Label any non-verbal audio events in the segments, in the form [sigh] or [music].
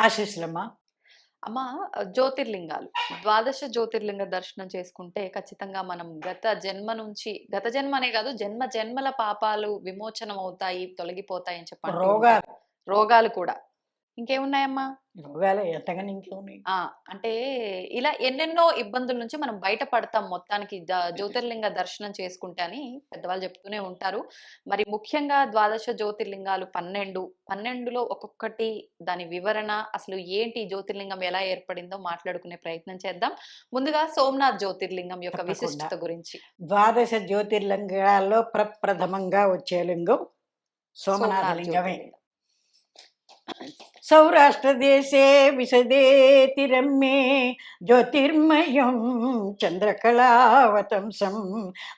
ఆశీస్సులమ్మా. అమ్మ జ్యోతిర్లింగాలు. ద్వాదశ జ్యోతిర్లింగ దర్శనం చేసుకుంటే ఖచ్చితంగా మనం గత జన్మ నుంచి గత జన్మనే కాదు జన్మ జన్మల పాపాలు విమోచనం అవుతాయి తొలగిపోతాయి అని చెప్పి అంటూ రోగాలు. రోగాలు కూడా. ఇంకేమున్నాయమ్మా? రోగాలు ఎంతగానో ఇంకేమున్నాయి అంటే ఇలా ఎన్నెన్నో ఇబ్బందుల నుంచి మనం బయటపడతాం మొత్తానికి ద- జ్యోతిర్లింగ దర్శనం చేసుకుంటే అని పెద్దవాళ్ళు చెప్తూనే ఉంటారు. మరి ముఖ్యంగా ద్వాదశ జ్యోతిర్లింగాలు పన్నెండు. పన్నెండులో ఒక్కొక్కటి దాని వివరణ అసలు ఏంటి జ్యోతిర్లింగం ఎలా ఏర్పడిందో మాట్లాడుకునే ప్రయత్నం చేద్దాం. ముందుగా సోమనాథ్ జ్యోతిర్లింగం యొక్క. విశిష్టత గురించి. ద్వాదశ జ్యోతిర్లింగాల్లో ప్రప్రథమంగా వచ్చే లింగం సోమనాథ లింగమే. సౌరాష్ట్రదేశే విశదేతి రమ్యే జ్యోతిర్మయం చంద్రకళావతంసం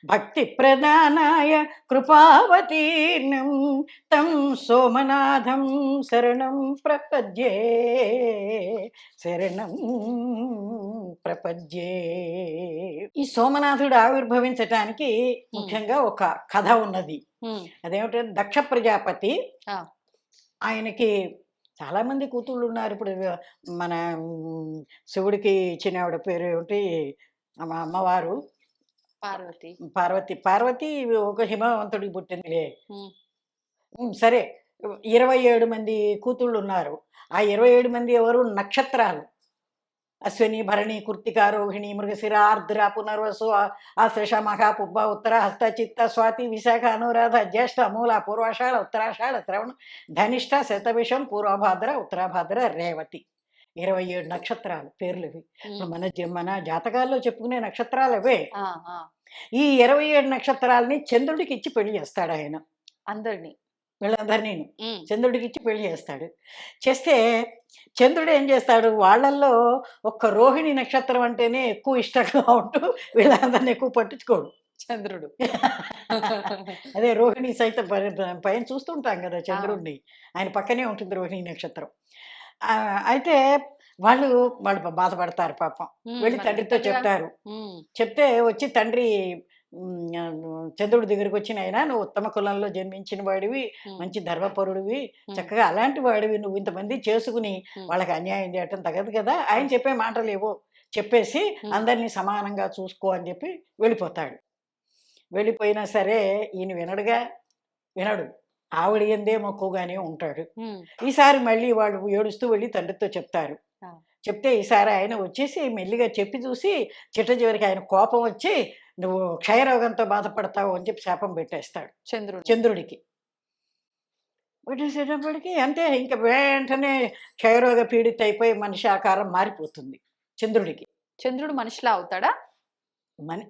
భక్తి ప్రదానాయ కృపావతీర్ణం తం సోమనాథం శరణం ప్రపద్యే శరణం ప్రపద్యే ఈ సోమనాథుడు ఆవిర్భవించటానికి ముఖ్యంగా ఒక కథ ఉన్నది. అదేమిటంటే దక్ష ప్రజాపతి. ఆయనకి చాలా మంది కూతుళ్ళు ఉన్నారు ఇప్పుడు మన శివుడికి ఇచ్చిన ఆవిడ పేరు ఏమిటి? అమ్మ అమ్మవారు. పార్వతి. పార్వతి. పార్వతి ఒక హిమవంతుడికి పుట్టిందిలే. సరే. ఇరవై ఏడు మంది కూతుళ్ళు ఉన్నారు ఆ ఇరవై ఏడు మంది ఎవరు? నక్షత్రాలు. అశ్విని భరణి కృత్తిక రోహిణి మృగశిర ఆర్ద్ర పునర్వసు ఆ- ఆశ్లేష మఖ పుబ్బ ఉత్తర హస్త చిత్త స్వాతి విశాఖ అనురాధ జ్యేష్ఠ మూల పూర్వాషాఢ ఉత్తరాషాఢ శ్రవణ ధనిష్ట శతవిషం పూర్వభాద్ర ఉత్తరాభాద్ర రేవతి. ఇరవై ఏడు నక్షత్రాలు పేర్లు ఇవి. మన మన జాతకాల్లో చెప్పుకునే నక్షత్రాలు అవే. ఈ ఇరవై ఏడు నక్షత్రాలని చంద్రుడికి ఇచ్చి పెళ్ళి చేస్తాడు ఆయన అందరినీ. వీళ్ళందరినీ చంద్రుడికి ఇచ్చి పెళ్ళి చేస్తాడు. చేస్తే చంద్రుడు ఏం చేస్తాడు? వాళ్ళల్లో ఒక్క రోహిణి నక్షత్రం అంటేనే ఎక్కువ ఇష్టంగా ఉంటూ వీళ్ళందరినీ ఎక్కువ పట్టించుకోడు చంద్రుడు. [laughs] అదే రోహిణి సైతం పైన చూస్తుంటాం కదా చంద్రుడిని. ఆయన పక్కనే ఉంటుంది రోహిణి నక్షత్రం. ఆ, అయితే వాళ్ళు వాళ్ళు బాధపడతారు పాపం. వెళ్ళి తండ్రితో. చెప్తారు. చెప్తే వచ్చి తండ్రి చంద్రుడి దగ్గరికి వచ్చిన ఆయన నువ్వు ఉత్తమ కులంలో జన్మించిన వాడివి మంచి ధర్మపరుడివి చక్కగా అలాంటి వాడివి. నువ్వు ఇంతమంది చేసుకుని. వాళ్ళకి అన్యాయం చేయటం తగదు కదా. ఆయన చెప్పే మాటలు ఏవో చెప్పేసి. అందరినీ సమానంగా చూసుకో అని చెప్పి వెళ్ళిపోతాడు. వెళ్ళిపోయినా సరే ఈయన వినడుగా వినడు. ఆవిడ ఎందే మక్కువగానే ఉంటాడు. ఈసారి మళ్ళీ వాళ్ళు ఏడుస్తూ వెళ్ళి తండ్రితో చెప్తారు. చెప్తే ఈసారి ఆయన వచ్చేసి మెల్లిగా చెప్పి చూసి చిట్ట చివరికి ఆయన కోపం వచ్చి నువ్వు క్షయరోగంతో బాధపడతావు అని చెప్పి శాపం పెట్టేస్తాడు చంద్రుడు. చంద్రుడికి. పెట్టేసేటప్పటికి అంతే ఇంకా వెంటనే క్షయరోగ పీడిత అయిపోయి మనిషి ఆకారం మారిపోతుంది చంద్రుడికి. చంద్రుడు మనిషిలా అవుతాడా? మని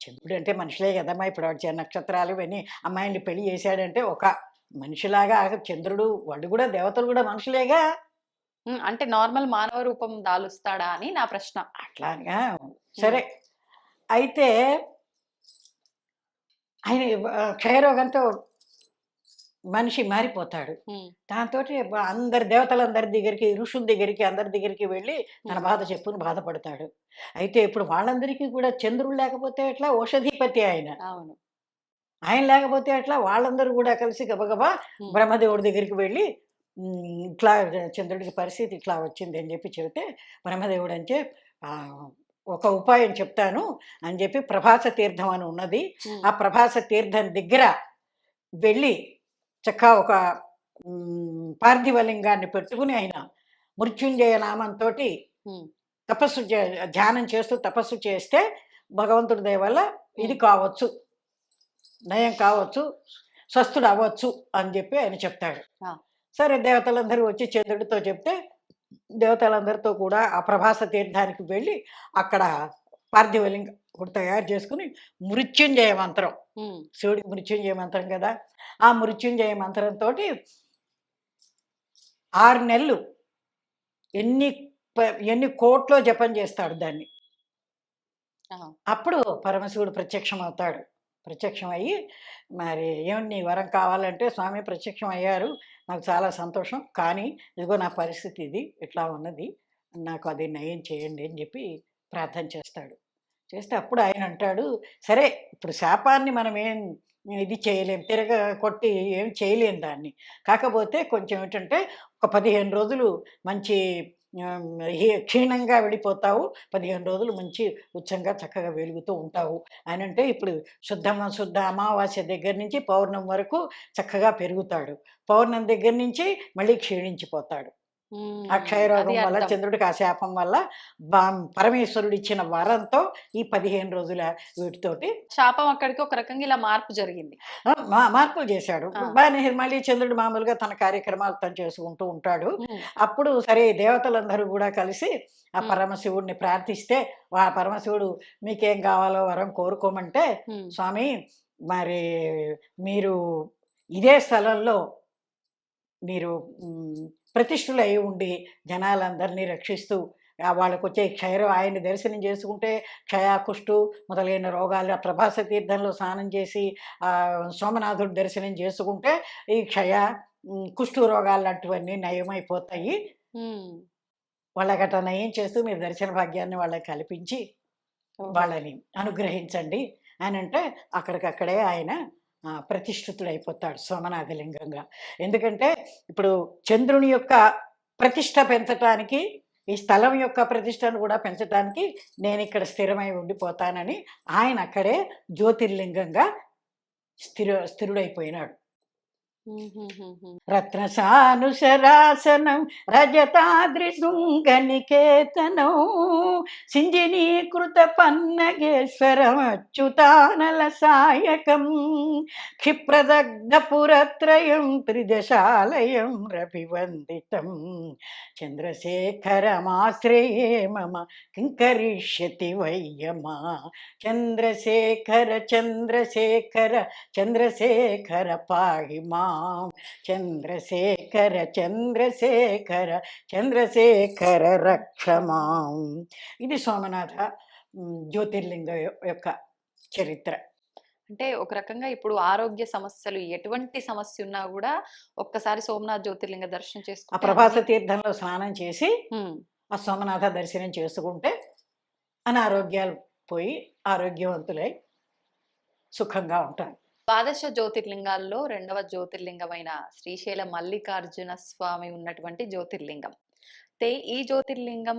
చంద్రుడు అంటే మనుషులే కదమ్మా ఇప్పుడు వచ్చే నక్షత్రాలు ఇవన్నీ అమ్మాయిని పెళ్ళి చేశాడంటే ఒక మనిషిలాగా చంద్రుడు వాళ్ళు కూడా దేవతలు కూడా మనుషులేగా. అంటే నార్మల్ మానవ రూపం దాలుస్తాడా అని నా ప్రశ్న. అట్లాగా. సరే. అయితే ఆయన క్షయరోగంతో మనిషి మారిపోతాడు. దాంతో అందరి దేవతలందరి దగ్గరికి ఋషుల దగ్గరికి అందరి దగ్గరికి వెళ్ళి తన బాధ చెప్పుని బాధపడతాడు. అయితే ఇప్పుడు వాళ్ళందరికీ కూడా చంద్రుడు లేకపోతే ఎట్లా? ఔషధిపతి ఆయన. అవును. ఆయన లేకపోతే ఎట్లా? వాళ్ళందరూ కూడా కలిసి గబగబా బ్రహ్మదేవుడి దగ్గరికి వెళ్ళి "ఉమ్, ఇట్లా చంద్రుడికి పరిస్థితి ఇట్లా వచ్చింది అని చెప్పి చెబితే బ్రహ్మదేవుడు అంటే "ఆ, ఒక ఉపాయం చెప్తాను అని చెప్పి ప్రభాస తీర్థం అని ఉన్నది. ఆ. ప్రభాస తీర్థం దగ్గర వెళ్ళి చక్కగా ఒక పార్థివలింగాన్ని పెట్టుకుని ఆయన మృత్యుంజయ నామంతో తపస్సు ధ్యానం చేస్తూ తపస్సు చేస్తే భగవంతుడి దయ వల్ల ఇది కావచ్చు నయం కావచ్చు స్వస్థుడు అవ్వచ్చు అని చెప్పి ఆయన చెప్తాడు. సరే దేవతలందరూ వచ్చి చంద్రుడితో చెప్తే దేవతలందరితో కూడా ఆ ప్రభాస తీర్థానికి వెళ్ళి అక్కడ పార్థివలింగం ఒకటి తయారు చేసుకుని మృత్యుంజయ మంత్రం. శివుడికి మృత్యుంజయ మంత్రం కదా. ఆ మృత్యుంజయ మంత్రంతో ఆరు నెలలు ఎన్ని ఎన్ని కోట్లో జపం చేస్తాడు దాన్ని. అప్పుడు పరమశివుడు ప్రత్యక్షం అవుతాడు ప్రత్యక్షం అయ్యి మరి ఏమని నీ వరం కావాలంటే స్వామి ప్రత్యక్షం అయ్యారు నాకు చాలా సంతోషం. కానీ ఇదిగో నా పరిస్థితి ఇది ఇట్లా ఉన్నది. నాకు అది నయం చేయండి అని చెప్పి ప్రార్థన చేస్తాడు. చేస్తే అప్పుడు ఆయన అంటాడు సరే ఇప్పుడు శాపాన్ని మనం ఏం ఇది చేయలేం తిరగ కొట్టి ఏం చేయలేం దాన్ని. కాకపోతే కొంచెం ఏంటంటే ఒక పదిహేను రోజులు మంచి క్షీణంగా వెళ్ళిపోతావు? పదిహేను రోజులు మంచి ఉచ్చంగా చక్కగా వెలుగుతూ ఉంటావు. అని అంటే ఇప్పుడు శుద్ధమ శుద్ధ అమావాస్య దగ్గర నుంచి పౌర్ణం వరకు చక్కగా పెరుగుతాడు. పౌర్ణం దగ్గర నుంచి మళ్ళీ క్షీణించిపోతాడు. ఉమ్, ఆ క్షయరోగం అది వల్ల. చంద్రుడికి ఆ శాపం వల్ల పరమేశ్వరుడు ఇచ్చిన వరంతో ఈ పదిహేను రోజుల వీటితోటి శాపం అక్కడికి ఒక రకంగా ఇలా మార్పు జరిగింది మార్పులు చేశాడు. బాగానే మళ్ళీ చంద్రుడు మామూలుగా తన కార్యక్రమాలు తను చేసుకుంటూ ఉంటాడు అప్పుడు సరే దేవతలందరూ కూడా కలిసి ఆ. పరమశివుడిని ప్రార్థిస్తే ఆ పరమశివుడు మీకేం కావాలో వరం కోరుకోమంటే స్వామి మరి మీరు ఇదే స్థలంలో మీరు ప్రతిష్ఠులై ఉండి జనాలందరినీ రక్షిస్తూ వాళ్ళకు వచ్చే క్షయరో ఆయన్ని దర్శనం చేసుకుంటే క్షయ కుష్టు మొదలైన రోగాలు ప్రభాస తీర్థంలో స్నానం చేసి సోమనాథుడి దర్శనం చేసుకుంటే ఈ క్షయ మ్, కుష్టు రోగాలు లాంటివన్నీ నయమైపోతాయి. వాళ్ళకట నయం చేస్తూ మీరు దర్శన భాగ్యాన్ని వాళ్ళకి కల్పించి. వాళ్ళని అనుగ్రహించండి. అని అంటే అక్కడికక్కడే ఆయన ప్రతిష్ఠితుడైపోతాడు సోమనాథలింగంగా. ఎందుకంటే ఇప్పుడు చంద్రుని యొక్క ప్రతిష్ట పెంచటానికి ఈ స్థలం యొక్క ప్రతిష్టను కూడా పెంచడానికి నేను ఇక్కడ స్థిరమై ఉండిపోతానని ఆయన అక్కడే జ్యోతిర్లింగంగా స్థిర స్థిరుడైపోయినాడు. ఉమ్, ఉమ్, ఉమ్, ఉమ్. రత్నసానుశరాసనం రజతాద్రిశృంగనికేతనం సింజినీకృత పన్నగేశ్వరం అచ్యుతానల సాయకం క్షిప్రదగ్ధపురత్రయం త్రిదశాలయం రవివందితం. చంద్రశేఖరమాశ్రయే మమ కింకరిష్యతి వయ్యమా. చంద్రశేఖర చంద్రశేఖర చంద్రశేఖర పాహి చంద్రశేఖర చంద్రశేఖర చంద్రశేఖర రక్షమాం ఇది సోమనాథ జ్యోతిర్లింగ యొక్క చరిత్ర. అంటే ఒక రకంగా ఇప్పుడు ఆరోగ్య సమస్యలు ఎటువంటి సమస్య ఉన్నా కూడా ఒక్కసారి సోమనాథ్ జ్యోతిర్లింగ దర్శనం ఆ చేసుకుంటే ప్రభాస తీర్థంలో స్నానం చేసి ఆ సోమనాథ దర్శనం చేసుకుంటే అనారోగ్యాలు పోయి ఆరోగ్యవంతులై సుఖంగా ఉంటారు. ద్వాదశ జ్యోతిర్లింగాల్లో రెండవ జ్యోతిర్లింగమైన శ్రీశైల మల్లికార్జున స్వామి ఉన్నటువంటి జ్యోతిర్లింగం. అయితే ఈ జ్యోతిర్లింగం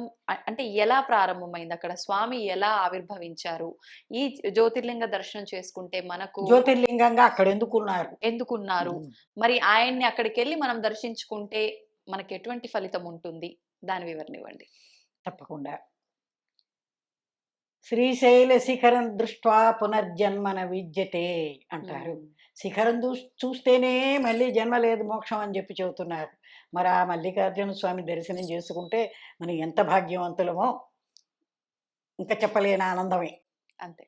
అంటే ఎలా ప్రారంభమైంది? అక్కడ స్వామి ఎలా ఆవిర్భవించారు? ఈ జ్యోతిర్లింగ దర్శనం చేసుకుంటే మనకు జ్యోతిర్లింగంగా అక్కడ ఎందుకున్నారు? ఎందుకున్నారు? మరి ఆయన్ని అక్కడికి వెళ్ళి మనం దర్శించుకుంటే మనకి ఎటువంటి ఫలితం ఉంటుంది? దాని వివరణ ఇవ్వండి. తప్పకుండా. శ్రీశైల శిఖరం దృష్ట్వా పునర్జన్మన విద్యతే అంటారు. శిఖరం చూ చూస్తేనే మళ్ళీ జన్మ లేదు మోక్షం అని చెప్పి చెబుతున్నారు. మరి ఆ మల్లికార్జున స్వామి దర్శనం చేసుకుంటే మనం ఎంత భాగ్యవంతులమో? ఇంకా చెప్పలేని ఆనందమే. అంతే.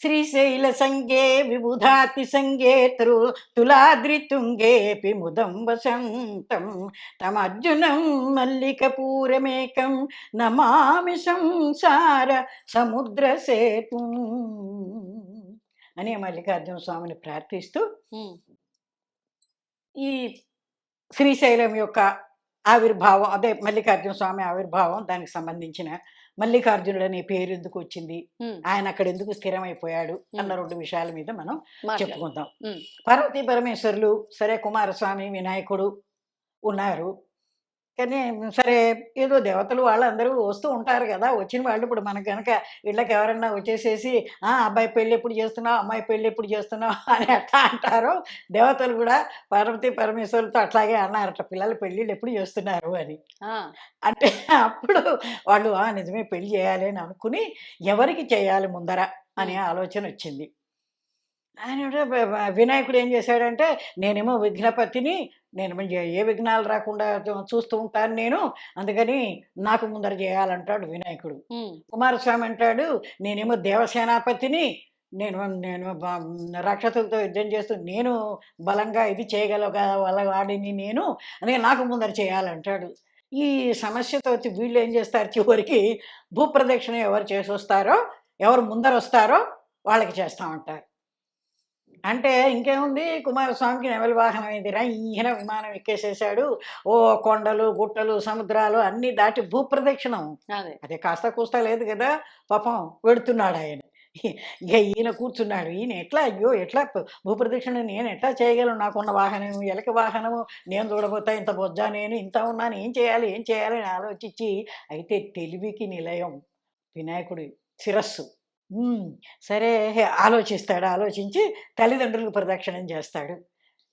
శ్రీశైల సంగే విబుధాతి సంగే త్రు తులాద్రితుంగేపి ముదం వసంతం. తమర్జునం మల్లికపూరమేకం నమామి సంసార సముద్ర సేతు. అని మల్లికార్జున స్వామిని ప్రార్థిస్తూ ఈ శ్రీశైలం యొక్క ఆవిర్భావం అదే మల్లికార్జున స్వామి ఆవిర్భావం దానికి సంబంధించిన మల్లికార్జునుడు అనే పేరు ఎందుకు వచ్చింది ఆయన అక్కడ ఎందుకు స్థిరమైపోయాడు అన్న రెండు విషయాల మీద మనం. చెప్పుకుందాం. పార్వతీ పరమేశ్వరులు సరే కుమారస్వామి వినాయకుడు ఉన్నారు. కానీ సరే ఏదో దేవతలు వాళ్ళందరూ వస్తూ ఉంటారు కదా వచ్చిన వాళ్ళు ఇప్పుడు మనకు కనుక ఇళ్ళకి ఎవరన్నా వచ్చేసేసి ఆ అబ్బాయి పెళ్ళి ఎప్పుడు చేస్తున్నావు? అమ్మాయి పెళ్ళి ఎప్పుడు చేస్తున్నావు? [laughs] అని ఎట్లా అంటారో. దేవతలు కూడా పార్వతీ పరమేశ్వరులతో అట్లాగే అన్నారట పిల్లలు పెళ్ళిళ్ళు ఎప్పుడు చేస్తున్నారు? అని. అంటే అప్పుడు వాళ్ళు "ఆ, నిజమే పెళ్ళి చేయాలి అని అనుకుని ఎవరికి చేయాలి ముందర అనే ఆలోచన వచ్చింది. ఆయన వినాయకుడు ఏం చేశాడంటే నేనేమో విఘ్నపతిని నేను ఏ విఘ్నాలు రాకుండా చూస్తూ ఉంటాను నేను అందుకని నాకు ముందర చేయాలంటాడు వినాయకుడు. కుమారస్వామి అంటాడు నేనేమో దేవసేనాపతిని నేను నేను రాక్షసులతో యుద్ధం చేస్తూ నేను బలంగా ఇది చేయగల వాళ్ళ వాడిని నేను అందుకని నాకు ముందర చేయాలంటాడు. ఈ సమస్యతో వచ్చి వీళ్ళు ఏం చేస్తారు? చివరికి భూప్రదక్షిణ ఎవరు చేసి వస్తారో ఎవరు ముందర వస్తారో వాళ్ళకి చేస్తామంటారు అంటే ఇంకేముంది? కుమారస్వామికి నెమలి వాహనం అయిందిరా. ఈయన విమానం ఎక్కేసేసాడు ఓ కొండలు గుట్టలు సముద్రాలు అన్నీ దాటి భూప్రదక్షిణం. అదే. అదే కాస్త కూస్తా లేదు కదా? పాపం వెడుతున్నాడు ఆయన. ఇక ఈయన కూర్చున్నాడు. ఈయన ఎట్లా? అయ్యో ఎట్లా? భూప్రదక్షిణ నేను ఎట్లా చేయగలను? నాకున్న వాహనం ఎలక వాహనము నేను చూడబోతా ఇంత బొజ్జా నేను ఇంత ఉన్నాను ఏం చేయాలి? ఏం చేయాలి? అని ఆలోచించి అయితే తెలివికి నిలయం. వినాయకుడి శిరస్సు. సరే ఆలోచిస్తాడు. ఆలోచించి తల్లిదండ్రులకు ప్రదక్షిణం చేస్తాడు.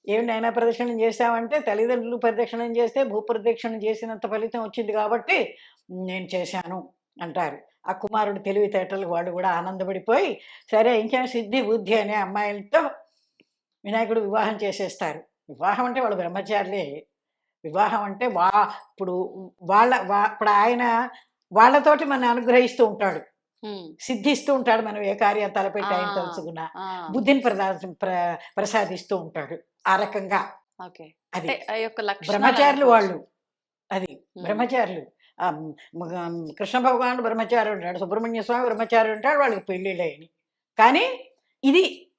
ఏమిటైనా ప్రదక్షిణం చేశామంటే తల్లిదండ్రులు ప్రదక్షిణం చేస్తే భూప్రదక్షిణం చేసినంత ఫలితం వచ్చింది కాబట్టి నేను చేశాను అంటారు. ఆ కుమారుడు తెలివితేటలు వాళ్ళు కూడా ఆనందపడిపోయి సరే ఇంకేం సిద్ధి బుద్ధి అనే అమ్మాయిలతో వినాయకుడు వివాహం చేసేస్తారు. వివాహం అంటే వాళ్ళు బ్రహ్మచారులే. వివాహం అంటే వా ఇప్పుడు వాళ్ళ వా- ఇప్పుడు ఆయన వాళ్ళతోటి మన అనుగ్రహిస్తూ ఉంటాడు. సిద్ధిస్తూ ఉంటాడు మనం ఏ కార్యం తలపెట్టి ఆయన ఆ, బుద్ధిని ప్రసాదిస్తూ ఉంటాడు ఆ రకంగా. అది బ్రహ్మచారులు. వాళ్ళు. అది బ్రహ్మచారులు. కృష్ణ భగవానుడు బ్రహ్మచారి ఉంటాడు సుబ్రహ్మణ్య స్వామి బ్రహ్మచారి ఉంటాడు వాళ్ళకి పెళ్ళిళ్ళని కానీ ఇది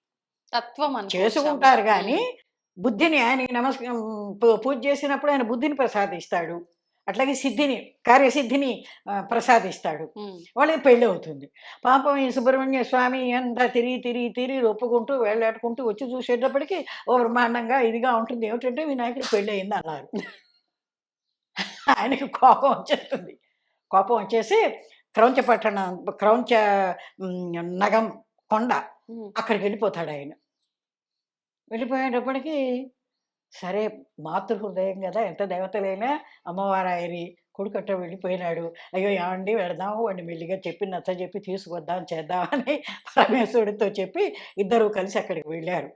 తత్వం? చేసుకుంటారు కానీ బుద్ధిని ఆయన నమస్కారం పూజ చేసినప్పుడు ఆయన బుద్ధిని ప్రసాదిస్తాడు. అట్లాగే సిద్ధిని కార్యసిద్ధిని ప్రసాదిస్తాడు. వాళ్ళకి పెళ్ళి అవుతుంది పాపం ఈ సుబ్రహ్మణ్య స్వామి అంతా తిరిగి తిరిగి తిరిగి ఒప్పుకుంటూ వెళ్ళాడుకుంటూ వచ్చి చూసేటప్పటికి ఓ బ్రహ్మాండంగా ఇదిగా ఉంటుంది. ఏమిటంటే వినాయకుడు పెళ్ళి అయింది అన్నారు. ఆయనకి కోపం వచ్చేస్తుంది. కోపం వచ్చేసి క్రౌంచ పట్టణం క్రౌంచ నగం కొండ అక్కడికి వెళ్ళిపోతాడు ఆయన. వెళ్ళిపోయేటప్పటికి సరే మాతృహృదయం కదా! ఎంత దేవతలైనా అమ్మవారు ఆయని కొడుకట్ట వెళ్ళిపోయినాడు. అయ్యో ఏమండి వెళదాము వాడిని మెల్లిగా చెప్పి నచ్చ చెప్పి తీసుకొద్దాం చేద్దామని పరమేశ్వరుడితో చెప్పి ఇద్దరు కలిసి అక్కడికి వెళ్ళారు.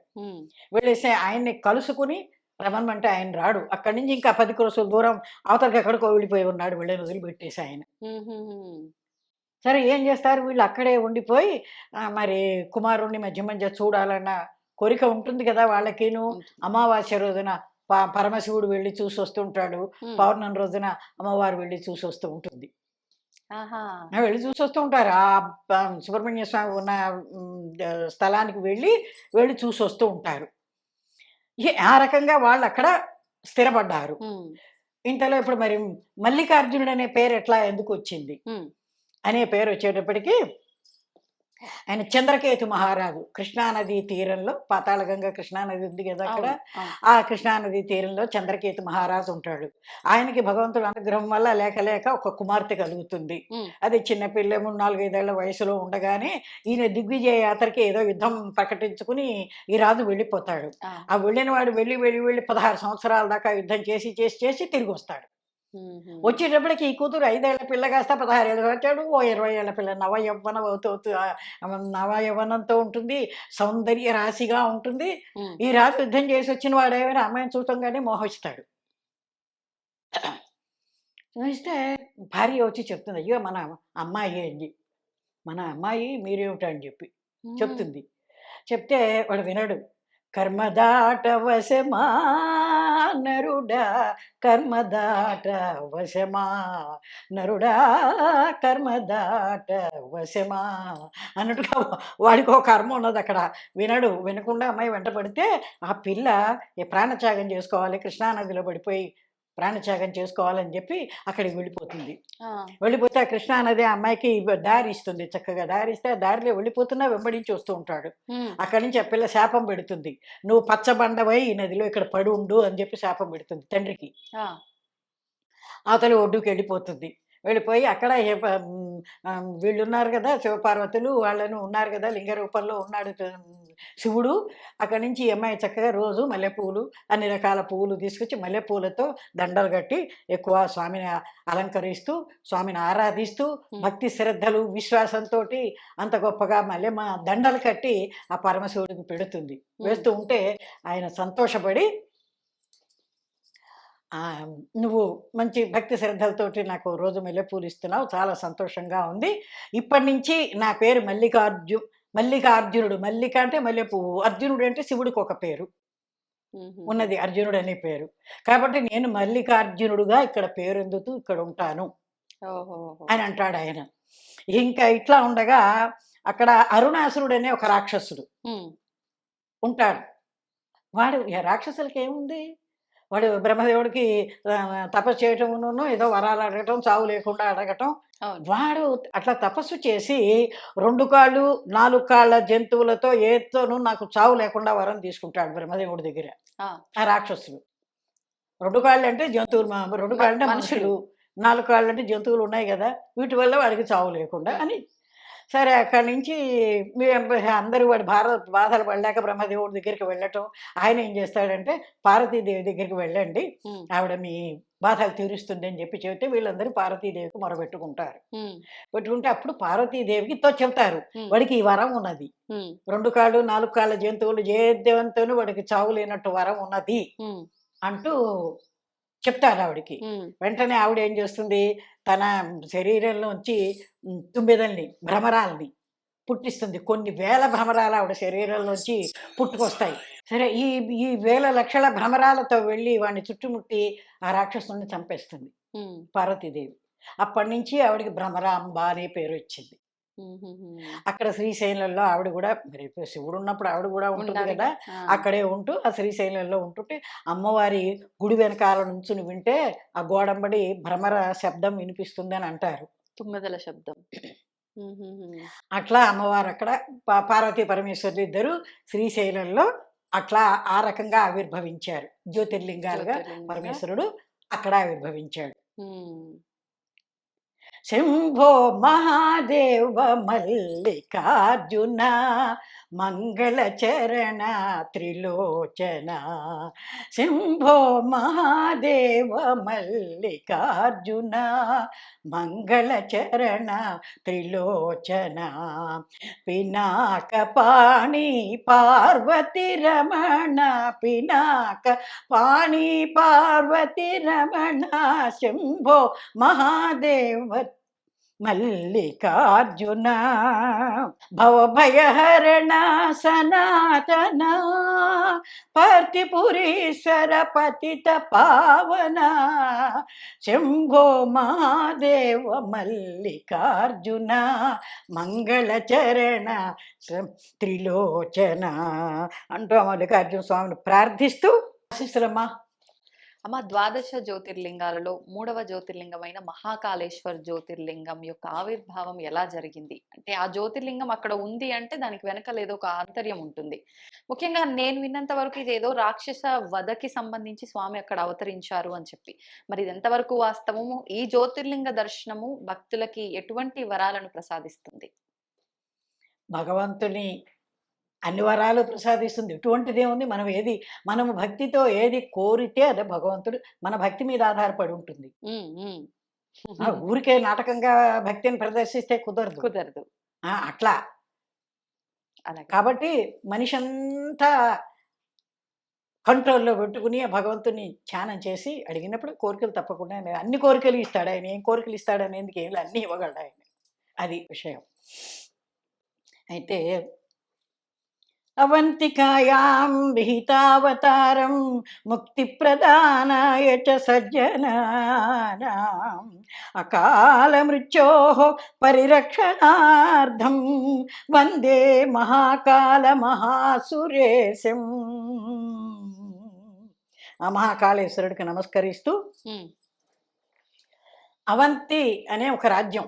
వెళ్ళేసి ఆయన్ని కలుసుకుని రమణమంటే ఆయన రాడు. అక్కడి నుంచి ఇంకా పది క్రోసుల దూరం అవతలకి ఎక్కడికో వెళ్ళిపోయి ఉన్నాడు వెళ్ళని వదిలిపెట్టేసి ఆయన. సరే ఏం చేస్తారు? వీళ్ళు అక్కడే ఉండిపోయి మరి కుమారుణ్ణి మధ్య మధ్య చూడాలన్న కోరిక ఉంటుంది కదా వాళ్ళకిను. అమావాస్య రోజున పరమశివుడు వెళ్ళి చూసి వస్తుంటాడు పౌర్ణమి రోజున అమ్మవారు వెళ్ళి చూసి వస్తూ ఉంటుంది వెళ్ళి చూసి వస్తూ ఉంటారు. ఆ సుబ్రహ్మణ్య స్వామి ఉన్న స్థలానికి వెళ్ళి వెళ్ళి చూసి వస్తూ ఉంటారు ఆ రకంగా వాళ్ళు అక్కడ స్థిరపడ్డారు. ఇంతలో ఇప్పుడు మరి మల్లికార్జునుడు అనే పేరు ఎట్లా ఎందుకు వచ్చింది? అనే పేరు వచ్చేటప్పటికి ఆయన చంద్రకేతు మహారాజు కృష్ణానది తీరంలో పాతాళగంగ కృష్ణానది ఉంది కదా అక్కడ. ఆ కృష్ణానది తీరంలో చంద్రకేతు మహారాజు ఉంటాడు. ఆయనకి భగవంతుడు అనుగ్రహం వల్ల లేక లేక ఒక కుమార్తె కలుగుతుంది. అది చిన్నపిల్ల మూడు నాలుగైదేళ్ళ వయసులో ఉండగానే ఈయన దిగ్విజయ యాత్రకి ఏదో యుద్ధం ప్రకటించుకుని ఈ రాజు వెళ్ళిపోతాడు. ఆ, వెళ్ళిన వాడు వెళ్ళి వెళ్ళి వెళ్ళి పదహారు సంవత్సరాల దాకా యుద్ధం చేసి చేసి చేసి తిరిగి వస్తాడు. వచ్చేటప్పటికి ఈ కూతురు ఐదేళ్ళ పిల్ల కాస్త పదహారు ఏళ్ళు వచ్చాడు ఓ ఇరవై ఏళ్ళ పిల్ల నవ యవ్వన అవుతూ నవ యవ్వనంతో ఉంటుంది సౌందర్య రాశిగా ఉంటుంది. ఈ రాజు యుద్ధం చేసి వచ్చిన వాడేమైనా అమ్మాయిని చూడంగానే మోహిస్తాడు చూస్తే భార్య వచ్చి చెప్తుంది అయ్యో మన అమ్మాయి అని మన అమ్మాయి మీరేమిటని చెప్పి ఉమ్, చెప్తుంది. చెప్తే వాడు వినడు. కర్మదాట వశమా నరుడా కర్మదాట వశమా. నరుడా కర్మదాట వశమా. అన్నట్టుగా వాడికి ఒక కర్మ ఉన్నది అక్కడ. వినడు వినకుండా అమ్మాయి వెంట పడితే ఆ పిల్ల ఏ ప్రాణత్యాగం చేసుకోవాలి కృష్ణానదిలో పడిపోయి ప్రాణత్యాగం చేసుకోవాలని చెప్పి అక్కడికి వెళ్ళిపోతుంది. వెళ్ళిపోతే ఆ కృష్ణానది ఆ అమ్మాయికి దారి ఇస్తుంది. చక్కగా దారి ఇస్తే ఆ దారిలో వెళ్ళిపోతున్నా వెంబడించి వస్తూ ఉంటాడు. అక్కడి నుంచి ఆ పిల్ల శాపం పెడుతుంది. నువ్వు పచ్చబండవై ఈ నదిలో ఇక్కడ పడి ఉండు అని చెప్పి శాపం పెడుతుంది తండ్రికి. అవతలి ఒడ్డుకి వెళ్ళిపోతుంది. వెళ్ళిపోయి అక్కడ వీళ్ళు ఉన్నారు కదా శివపార్వతులు వాళ్ళను ఉన్నారు కదా లింగ రూపంలో ఉన్నాడు శివుడు. అక్కడి నుంచి అమ్మాయి చక్కగా రోజు మల్లెపూలు అన్ని రకాల పువ్వులు తీసుకొచ్చి మల్లెపూలతో దండలు కట్టి ఎక్కువ స్వామిని అలంకరిస్తూ స్వామిని ఆరాధిస్తూ. భక్తి శ్రద్ధలు విశ్వాసంతో అంత గొప్పగా మళ్ళీ మా దండలు కట్టి ఆ పరమశివుడికి పెడుతుంది. వేస్తూ ఉంటే ఆయన సంతోషపడి నువ్వు మంచి భక్తి శ్రద్ధలతోటి నాకు రోజు మల్లెపూలు ఇస్తున్నావు చాలా సంతోషంగా ఉంది. ఇప్పటి నుంచి నా పేరు మల్లికార్జు మల్లికార్జునుడు. మల్లిక అంటే మల్లెపువ్వు. అర్జునుడు అంటే శివుడికి ఒక పేరు. ఉన్నది అర్జునుడు అనే పేరు. కాబట్టి నేను మల్లికార్జునుడుగా ఇక్కడ పేరెందుతూ ఇక్కడ ఉంటాను. అని అంటాడు ఆయన. ఇంకా ఇట్లా ఉండగా అక్కడ అరుణాసురుడు అనే ఒక రాక్షసుడు ఉంటాడు. వాడు రాక్షసులకి ఏముంది? వాడు బ్రహ్మదేవుడికి తపస్సు చేయటం ఏదో వరాలు అడగటం చావు లేకుండా అడగటం. వాడు అట్లా తపస్సు చేసి రెండు కాళ్ళు నాలుగు కాళ్ళ జంతువులతో ఏతోనూ నాకు చావు లేకుండా వరం తీసుకుంటాడు బ్రహ్మదేవుడి దగ్గర. ఆ. రాక్షసులు రెండు కాళ్ళు అంటే జంతువులు రెండు కాళ్ళు అంటే. మనుషులు. నాలుగు కాళ్ళు అంటే జంతువులు ఉన్నాయి కదా వీటి వల్ల వాడికి చావు లేకుండా అని సరే అక్కడి నుంచి మీ అందరూ వాడి భారత బాధలు పడలేక బ్రహ్మదేవుడి దగ్గరికి వెళ్ళటం. ఆయన ఏం చేస్తాడంటే పార్వతీదేవి దగ్గరికి వెళ్ళండి. ఆవిడ మీ బాధలు తీరుస్తుంది అని చెప్పి చెబితే వీళ్ళందరూ పార్వతీదేవికి మొరబెట్టుకుంటారు. పెట్టుకుంటే అప్పుడు పార్వతీదేవికి తో చెప్తారు ఉమ్, వాడికి ఈ వరం ఉన్నది. రెండు కాళ్ళు నాలుగు కాళ్ళ జంతువులు ఏ దేవంతోనూ వాడికి చావు లేనట్టు వరం ఉన్నది అంటూ చెప్తారు ఆవిడికి. వెంటనే ఆవిడ ఏం చేస్తుంది? తన శరీరంలోంచి తుమ్మెదల్ని భ్రమరాల్ని పుట్టిస్తుంది. కొన్ని వేల భ్రమరాలు ఆవిడ శరీరంలోంచి పుట్టుకొస్తాయి. సరే ఈ ఈ వేల లక్షల భ్రమరాలతో వెళ్ళి వాడిని చుట్టుముట్టి ఆ రాక్షసుని చంపేస్తుంది పార్వతీదేవి. అప్పటి నుంచి ఆవిడకి భ్రమరాంబ అనే పేరు వచ్చింది. అక్కడ శ్రీశైలంలో ఆవిడ కూడా మరి శివుడు ఉన్నప్పుడు ఆవిడ కూడా ఉంటుంది కదా అక్కడే ఉంటూ ఆ శ్రీశైలంలో ఉంటుంటే అమ్మవారి గుడి వెనకాల నుంచుని వింటే ఆ గోడంబడి భ్రమర శబ్దం వినిపిస్తుంది అని అంటారు. తుమ్మెదల శబ్దం. అట్లా అమ్మవారు అక్కడ పార్వతీ పరమేశ్వరులు ఇద్దరు శ్రీశైలంలో అట్లా ఆ రకంగా ఆవిర్భవించారు. జ్యోతిర్లింగాలుగా. పరమేశ్వరుడు అక్కడ ఆవిర్భవించాడు. శంభో మహాదేవ మల్లికార్జున మంగళచరణ త్రిలోచన. శంభో మహాదేవ మల్లికార్జున మంగళచరణ త్రిలోచన. పినాక పాణి పార్వతి రమణ పినాక పాణి పార్వతి రమణ. శంభో మహాదేవ మల్లికార్జున భవభయహరణ సనాతన పర్తిపురీశ్వర పతిత పావన శంభో మహాదేవ మల్లికార్జున మంగళచరణ త్రిలోచన అంటూ మల్లికార్జున స్వామిని ప్రార్థిస్తూ ఆశిస్తులమ్మా అమ్మ ద్వాదశ జ్యోతిర్లింగాలలో మూడవ జ్యోతిర్లింగమైన మహాకాళేశ్వర్ జ్యోతిర్లింగం యొక్క ఆవిర్భావం ఎలా జరిగింది? అంటే ఆ జ్యోతిర్లింగం అక్కడ ఉంది అంటే దానికి వెనక లేదో ఒక ఆంతర్యం ఉంటుంది. ముఖ్యంగా నేను విన్నంత వరకు ఇది ఏదో రాక్షస వధకి సంబంధించి స్వామి అక్కడ అవతరించారు అని చెప్పి. మరి ఇది ఎంతవరకు వాస్తవము? ఈ జ్యోతిర్లింగ దర్శనము భక్తులకి ఎటువంటి వరాలను ప్రసాదిస్తుంది? భగవంతుని అన్ని వరాలు ప్రసాదిస్తుంది. ఇటువంటిది ఏముంది మనం ఏది మనము భక్తితో ఏది కోరితే అదే భగవంతుడు మన భక్తి మీద ఆధారపడి ఉంటుంది. ఊరికే నాటకంగా భక్తిని ప్రదర్శిస్తే కుదరదు. కుదరదు. అట్లా. అలాగే. కాబట్టి మనిషి అంతా కంట్రోల్లో పెట్టుకుని భగవంతుని ధ్యానం చేసి అడిగినప్పుడు కోరికలు తప్పకుండా అన్ని కోరికలు ఇస్తాడు ఆయన. ఏం కోరికలు ఇస్తాడు అనేందుకు ఏమి అన్నీ ఇవ్వగలడు ఆయన. అది విషయం. అయితే అవంతికాయాం విహితావతారం ముక్తి ప్రదానాయ చ సజ్జనానాం. అకాల మృత్యో పరిరక్షణార్థం వందే మహాకాల మహాసురేశం. ఆ మహాకాళేశ్వరుడికి నమస్కరిస్తూ అవంతి అనే ఒక రాజ్యం.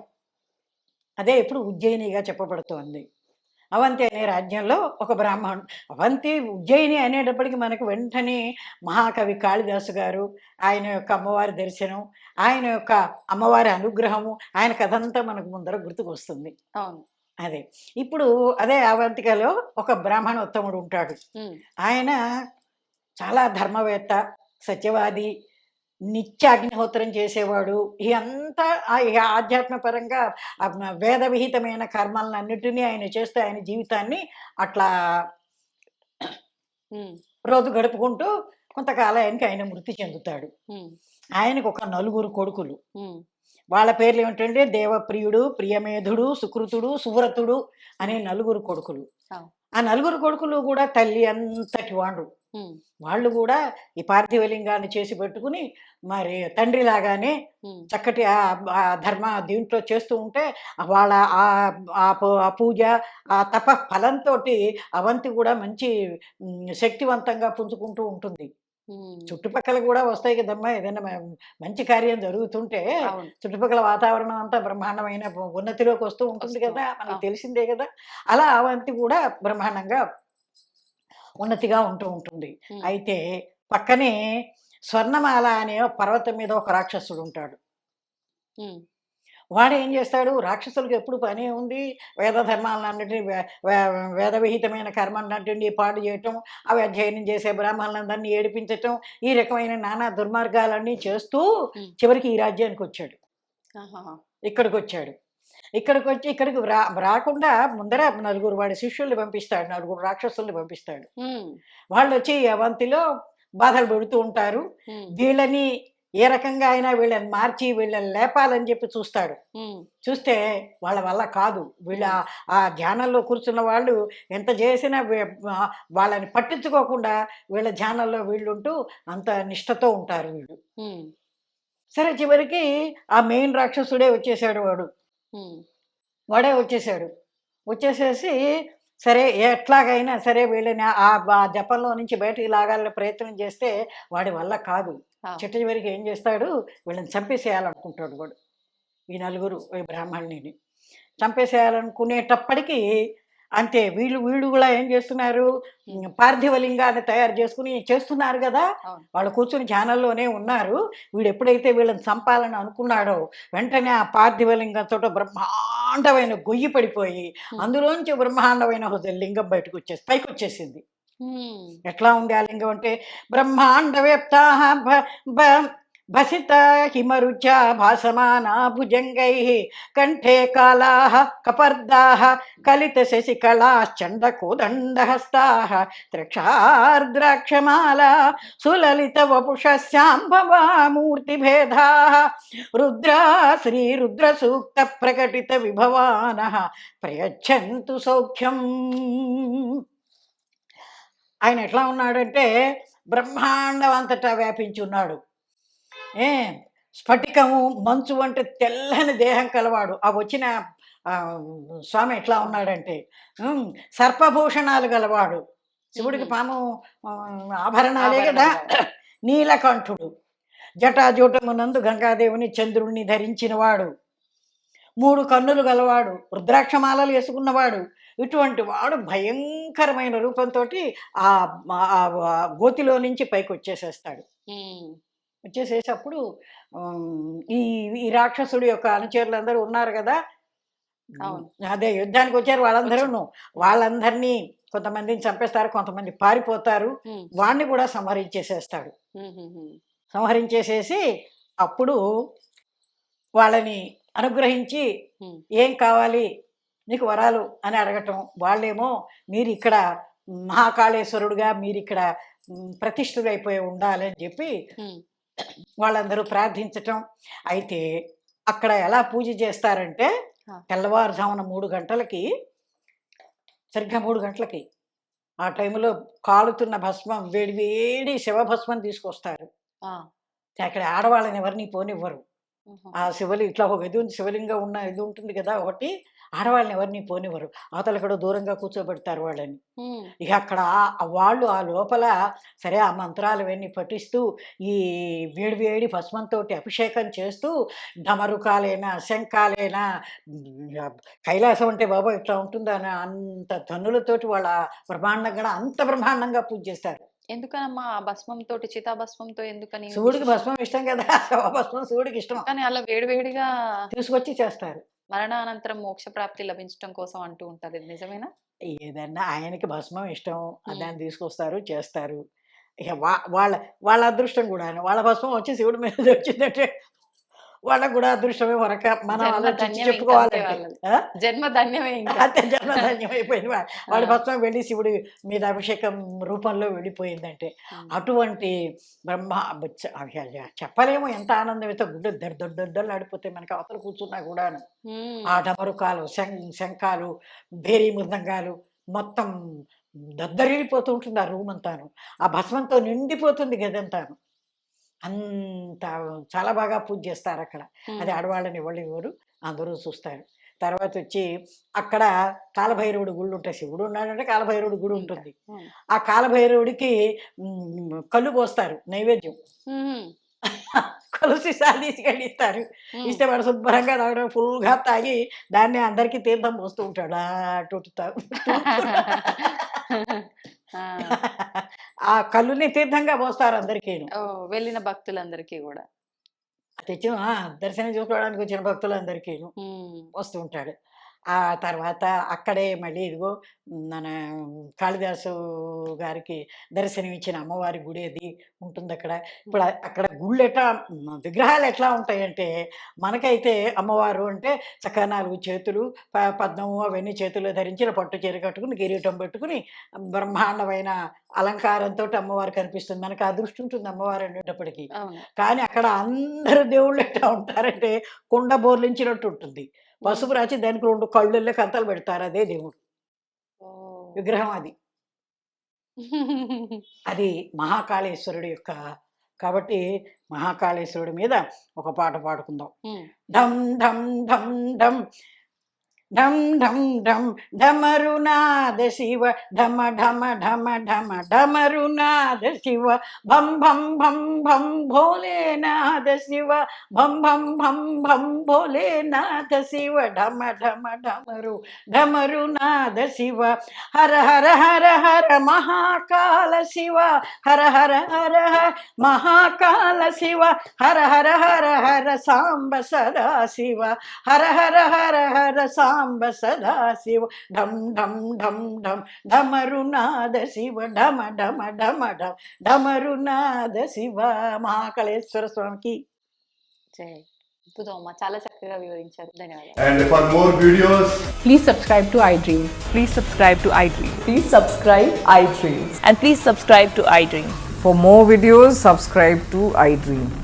అదే ఇప్పుడు ఉజ్జయినిగా చెప్పబడుతోంది. అవంతి అనే రాజ్యంలో ఒక బ్రాహ్మణుడు. అవంతి ఉజ్జయిని అనేటప్పటికి మనకు వెంటనే మహాకవి కాళిదాసు గారు ఆయన యొక్క అమ్మవారి దర్శనం ఆయన యొక్క అమ్మవారి అనుగ్రహము ఆయన కథంతా మనకు ముందర గుర్తుకొస్తుంది. అవును. అదే. ఇప్పుడు అదే అవంతికలో ఒక బ్రాహ్మణోత్తముడు ఉంటాడు. ఉమ్, ఆయన చాలా ధర్మవేత్త సత్యవాది నిత్యాగ్నిహోత్రం చేసేవాడు. ఈ ఆధ్యాత్మపరంగా వేద విహితమైన కర్మలన్నిటినీ ఆయన చేస్తే ఆయన జీవితాన్ని అట్లా రోజు గడుపుకుంటూ కొంతకాలానికి ఆయన మృతి చెందుతాడు. ఆయనకు ఒక నలుగురు కొడుకులు. వాళ్ళ పేర్లు ఏమిటంటే దేవప్రియుడు ప్రియమేధుడు సుకృతుడు సువ్రతుడు అనే నలుగురు కొడుకులు. ఆ. నలుగురు కొడుకులు కూడా తల్లి అంతటి వాళ్ళు. ఉమ్, వాళ్ళు కూడా ఈ పార్థివలింగాన్ని చేసి పెట్టుకుని మరి తండ్రి లాగానే చక్కటి ఆ ధర్మ దీంట్లో చేస్తూ ఉంటే వాళ్ళ ఆ పూజ ఆ తప ఫలంతో అవంతి కూడా మంచి శక్తివంతంగా పుంజుకుంటూ ఉంటుంది. చుట్టుపక్కల కూడా వస్తాయి కదమ్మా! ఏదైనా మ- మంచి కార్యం జరుగుతుంటే అవును. చుట్టుపక్కల వాతావరణం అంతా బ్రహ్మాండమైన ఉన్నతిలోకి వస్తూ ఉంటుంది వస్తూ, కదా! మనకు. తెలిసిందే కదా! అలా అవంతి కూడా బ్రహ్మాండంగా ఉన్నతిగా ఉంటూ ఉంటుంది. అయితే పక్కనే స్వర్ణమాల అనే పర్వతం మీద ఒక రాక్షసుడు ఉంటాడు. వాడు ఏం చేస్తాడు? రాక్షసులకు ఎప్పుడు పనే ఉంది? వేద ధర్మాలన్నింటినీ వేదవిహితమైన కర్మలన్నింటినీ పాడు చేయటం అవి అధ్యయనం చేసే బ్రాహ్మణులందరినీ ఏడిపించటం ఈ రకమైన నానా దుర్మార్గాలన్నీ చేస్తూ. చివరికి ఈ రాజ్యానికి వచ్చాడు. ఇక్కడికి వచ్చాడు ఇక్కడికి వచ్చి ఇక్కడికి రా రాకుండా ముందర నలుగురు వాడి శిష్యుల్ని పంపిస్తాడు నలుగురు రాక్షసుల్ని పంపిస్తాడు. వాళ్ళు వచ్చి అవంతిలో బాధలు పెడుతూ ఉంటారు. వీళ్ళని ఏ రకంగా అయినా వీళ్ళని మార్చి వీళ్ళని లేపాలని చెప్పి చూస్తాడు. చూస్తే వాళ్ళ వల్ల కాదు. వీళ్ళ ఆ- ధ్యానంలో కూర్చున్న వాళ్ళు ఎంత చేసినా వాళ్ళని పట్టించుకోకుండా వీళ్ళ ధ్యానంలో వీళ్ళుంటూ అంత నిష్టతో ఉంటారు వీళ్ళు. సరే చివరికి ఆ మెయిన్ రాక్షసుడే వచ్చేసాడు వాడు. వాడే వచ్చేసాడు. వచ్చేసేసి సరే ఎట్లాగైనా సరే వీళ్ళని ఆ జపంలో నుంచి బయటికి లాగాలని ప్రయత్నం చేస్తే వాడి వల్ల కాదు. చిట్ట చివరికి ఏం చేస్తాడు? వీళ్ళని చంపేసేయాలనుకుంటాడు వాడు. ఈ నలుగురు ఈ బ్రాహ్మణుని చంపేసేయాలనుకునేటప్పటికీ అంతే వీళ్ళు వీళ్ళు కూడా ఏం చేస్తున్నారు? Hmm. పార్థివలింగాన్ని తయారు చేసుకుని చేస్తున్నారు కదా. వాళ్ళు కూర్చుని ఛానల్లోనే ఉన్నారు. వీడు ఎప్పుడైతే వీళ్ళని చంపాలని అనుకున్నాడో వెంటనే ఆ పార్థివలింగం చోట బ్రహ్మాండమైన గొయ్యి పడిపోయి. అందులోంచి బ్రహ్మాండమైన లింగం బయటకు వచ్చేసి పైకి వచ్చేసింది ఎట్లా ఉంది ఆ లింగం అంటే బ్రహ్మాండ వ్యాప్తా భసిత హిమరుచ భాసమానా భుజంగై కంఠే కాళా కపర్దా కలిత శశికళాశ్చండ కోదండహస్తా త్రిక్షార్ద్రాక్షమాల సులలిత వపుషాంబవా మూర్తిభేదా రుద్రా శ్రీ రుద్ర సూక్త ప్రకటిత విభవాన ప్రయచ్చంతు సౌఖ్యం. ఆయన ఎట్లా ఉన్నాడంటే బ్రహ్మాండం అంతటా వ్యాపించి ఉన్నాడు ఏ స్ఫటికము మంచు వంటి తెల్లని దేహం కలవాడు. ఆ వచ్చిన స్వామి ఎట్లా ఉన్నాడంటే సర్పభూషణాలు గలవాడు. శివుడికి. పాము ఆభరణాలే కదా. [clears throat] నీలకంఠుడు. జటాజూటమునందు గంగాదేవుని చంద్రుణ్ణి ధరించినవాడు. మూడు కన్నులు గలవాడు. రుద్రాక్షమాలలు వేసుకున్నవాడు. ఇటువంటి వాడు భయంకరమైన రూపంతో ఆ గోతిలో నుంచి పైకి వచ్చేసేస్తాడు. వచ్చేసేటప్పుడు ఉమ్, ఈ ఈ రాక్షసుడి యొక్క అనుచరులందరూ ఉన్నారు కదా? అవును. అదే యుద్ధానికి వచ్చారు వాళ్ళందరూ. వాళ్ళందరినీ కొంతమందిని చంపేస్తారు కొంతమంది పారిపోతారు. వాణ్ణి కూడా సంహరించేసేస్తాడు. సంహరించేసేసి అప్పుడు వాళ్ళని అనుగ్రహించి. ఏం కావాలి? నీకు వరాలు అని అడగటం. వాళ్ళేమో మీరు ఇక్కడ మహాకాళేశ్వరుడుగా మీరు ఇక్కడ ప్రతిష్ఠుడైపోయి ఉండాలని చెప్పి ఉమ్, వాళ్ళందరూ ప్రార్థించటం. అయితే అక్కడ ఎలా పూజ చేస్తారంటే. తెల్లవారుజామున మూడు గంటలకి సరిగ్గా మూడు గంటలకి ఆ టైంలో కాలుతున్న భస్మం వేడి వేడి శివభస్మం తీసుకొస్తారు. అక్కడ ఆడవాళ్ళని ఎవరిని పోనివ్వరు. ఆ శివలి ఇట్లా ఒక ఇది ఉంది శివలింగం ఉన్న ఇది ఉంటుంది కదా ఒకటి. ఆడవాళ్ళని ఎవరిని పోనివ్వరు. అవతల కూడా దూరంగా కూర్చోబెడతారు వాళ్ళని. ఇక అక్కడ వాళ్ళు ఆ లోపల సరే ఆ మంత్రాలు అవన్నీ పఠిస్తూ ఈ వేడి వేడి భస్మంతో అభిషేకం చేస్తూ డమరుకాలైనా శంఖాలైనా కైలాసం అంటే బాబా ఇట్లా ఉంటుందని అంత ధనులతోటి వాళ్ళ బ్రహ్మాండంగా అంత బ్రహ్మాండంగా పూజ చేస్తారు. ఎందుకనమ్మా? ఆ భస్మం తోటి చితాభస్మంతో ఎందుకని? శివుడికి భస్మం ఇష్టం కదా. భస్మం శివుడికి ఇష్టం. కానీ అలా వేడివేడిగా తీసుకొచ్చి చేస్తారు. మరణానంతరం మోక్ష ప్రాప్తి లభించడం కోసం అంటూ ఉంటారు ఇది నిజమేనా? ఏదన్నా ఆయనకి భస్మం ఇష్టం. దాన్ని తీసుకొస్తారు చేస్తారు. ఇక వా వాళ్ళ వాళ్ళ అదృష్టం కూడా వాళ్ళ భస్మం వచ్చి శివుడి మీద వచ్చిందంటే వాళ్ళకు కూడా అదృష్టమే వరక మనం జన్మ ఆలోచించి ధన్యం ఇంకా చెప్పుకోవాలంటే అంతే వాళ్ళది. ఆ? జన్మ ధన్యమే ఇంకా. అంతే జన్మధన్యం అయిపోయింది వా- వాడి. భస్మం వెళ్ళి శివుడి మీద అభిషేకం రూపంలో వెళ్ళిపోయిందంటే అటువంటి బ్రహ్మ చెప్పలేము ఎంత ఆనందం అయితే గుడ్డ దర్ దొడ్డ దొడ్డలు ఆడిపోతే మనకి అవతల కూర్చున్నా కూడాను. ఆ డమరుకాలు శం శంఖాలు భేరీ మృదంగాలు మొత్తం దద్దరిల్లిపోతూ ఉంటుంది ఆ రూమ్ అంతాను. ఆ భస్మంతో నిండిపోతుంది గదంతాను. అంత చాలా బాగా పూజ చేస్తారు అక్కడ. అది ఆడవాళ్ళని ఎవరు ఇవ్వరు అందరూ చూస్తారు. తర్వాత వచ్చి అక్కడ కాలభైరవుడి గుళ్ళు ఉంటాయి. శివుడు ఉన్నాడంటే కాలభైరవుడి గుడి ఉంటుంది. ఆ కాలభైరవుడికి కళ్ళు పోస్తారు నైవేద్యం. కలుసి తీసుకెళ్ళి ఇస్తారు. ఇస్తే వాడు శుభ్రంగా తాగడం ఫుల్గా తాగి దాన్ని అందరికీ తీర్థం పోస్తూ ఉంటాడు. అటు [laughs] ఆ. కళ్ళుని తీర్థంగా పోస్తారు అందరికీ ఓ, వెళ్ళిన భక్తులందరికీ కూడా తెచ్చిన ఆ, దర్శనం చేసుకోవడానికి వచ్చిన భక్తులందరికీ. వస్తూ ఉంటాడు ఆ తర్వాత అక్కడే మళ్ళీ ఇదిగో మన కాళిదాసు గారికి దర్శనం ఇచ్చిన అమ్మవారి గుడి అది ఉంటుంది అక్కడ ఇప్పుడు అక్కడ గుళ్ళు ఎట్లా విగ్రహాలు ఎట్లా ఉంటాయంటే మనకైతే అమ్మవారు అంటే చక్కగా నాలుగు చేతులు పద్మము అవన్నీ చేతుల్లో ధరించిన పట్టు చీర కట్టుకుని కిరీటం పెట్టుకుని బ్రహ్మాండమైన అలంకారంతో అమ్మవారు కనిపిస్తుంది. మనకు ఆ దృష్టి ఉంటుంది అమ్మవారు అనేటప్పటికీ. కానీ అక్కడ అందరు దేవుళ్ళు ఎట్లా ఉంటారంటే కుండ బోర్లించినట్టు ఉంటుంది. పసుపు రాచి దానికి రెండు కళ్ళల్లో కంతలు పెడతారు అదే దేవుడు. విగ్రహం అది అది మహాకాళేశ్వరుడు యొక్క కాబట్టి మహాకాళేశ్వరుడి మీద ఒక పాట పాడుకుందాం. ఢం ఢం ఢం ఢం ఢం ఢం ఢం ఢమరునాద శివ ఢమ ఢమ ఢమ ఢమ ఢమరునాద శివ భం భం భం భం భోలేనాథ శివ భం భం భం భం భోలేనాథ శివ ఢమ ఢమ ఢమరు ఢమరునాథ శివ హర హర హర హర మహాకాల శివ హర హర హర హర మహాకాల శివ హర హర హర హర సాంబ సదా శివ హర హర హర హర సాంబ సదా శివ ఢం ఢం ఢం ఢం ఢమరునాద శివ ఢమ ఢమ ఢమ ఢమ ఢమరునాద శివ మహాకాళేశ్వర స్వామికి జై అద్భుతం అమ్మా చాలా చక్కగా వివరించారు ధన్యవాదాలు And for more videos, Please subscribe to iDream. Please subscribe to iDream. Please subscribe iDream. And please subscribe to iDream. For more videos, subscribe to iDream. please like, share, and